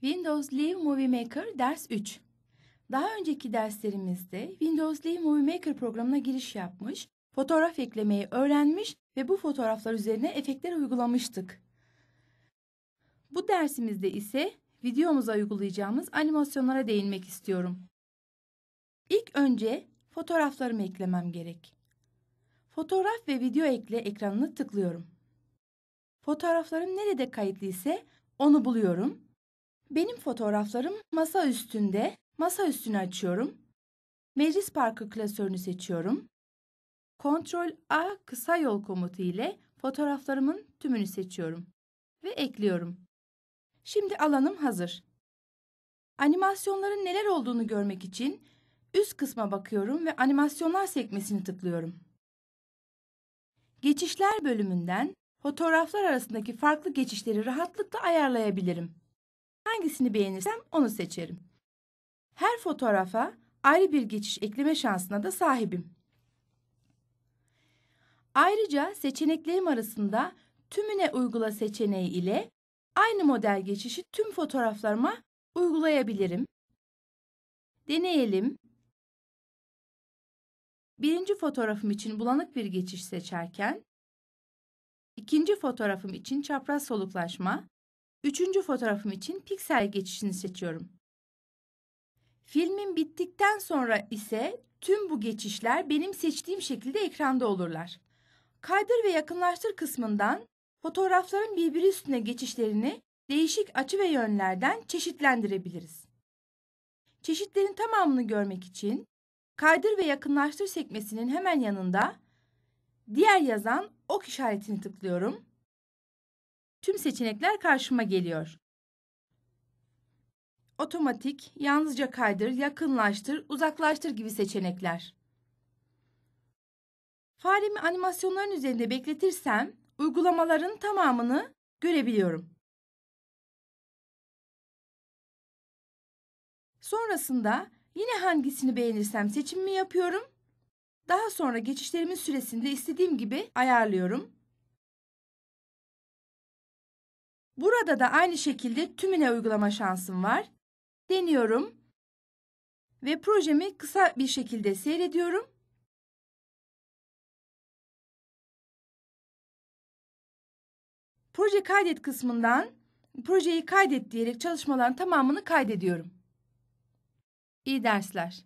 Windows Live Movie Maker ders 3. Daha önceki derslerimizde Windows Live Movie Maker programına giriş yapmış, fotoğraf eklemeyi öğrenmiş ve bu fotoğraflar üzerine efektler uygulamıştık. Bu dersimizde ise videomuza uygulayacağımız animasyonlara değinmek istiyorum. İlk önce fotoğraflarımı eklemem gerek. Fotoğraf ve video ekle ekranını tıklıyorum. Fotoğraflarım nerede kayıtlı ise onu buluyorum. Benim fotoğraflarım masa üstünde. Masa üstünü açıyorum. Meclis Parkı klasörünü seçiyorum. Ctrl A kısa yol komutu ile fotoğraflarımın tümünü seçiyorum ve ekliyorum. Şimdi alanım hazır. Animasyonların neler olduğunu görmek için üst kısma bakıyorum ve animasyonlar sekmesini tıklıyorum. Geçişler bölümünden fotoğraflar arasındaki farklı geçişleri rahatlıkla ayarlayabilirim. Hangisini beğenirsem onu seçerim. Her fotoğrafa ayrı bir geçiş ekleme şansına da sahibim. Ayrıca seçeneklerim arasında tümüne uygula seçeneği ile aynı model geçişi tüm fotoğraflarıma uygulayabilirim. Deneyelim. Birinci fotoğrafım için bulanık bir geçiş seçerken, ikinci fotoğrafım için çapraz soluklaşma, üçüncü fotoğrafım için piksel geçişini seçiyorum. Filmin bittikten sonra ise tüm bu geçişler benim seçtiğim şekilde ekranda olurlar. Kaydır ve yakınlaştır kısmından fotoğrafların birbiri üstüne geçişlerini değişik açı ve yönlerden çeşitlendirebiliriz. Çeşitlerin tamamını görmek için kaydır ve yakınlaştır sekmesinin hemen yanında diğer yazan ok işaretini tıklıyorum. Tüm seçenekler karşıma geliyor. Otomatik, yalnızca kaydır, yakınlaştır, uzaklaştır gibi seçenekler. Faremi animasyonların üzerinde bekletirsem uygulamaların tamamını görebiliyorum. Sonrasında yine hangisini beğenirsem seçimimi yapıyorum. Daha sonra geçişlerimin süresinde istediğim gibi ayarlıyorum. Burada da aynı şekilde tümüne uygulama şansım var. Deniyorum ve projemi kısa bir şekilde seyrediyorum. Proje kaydet kısmından projeyi kaydet diyerek çalışmaların tamamını kaydediyorum. İyi dersler.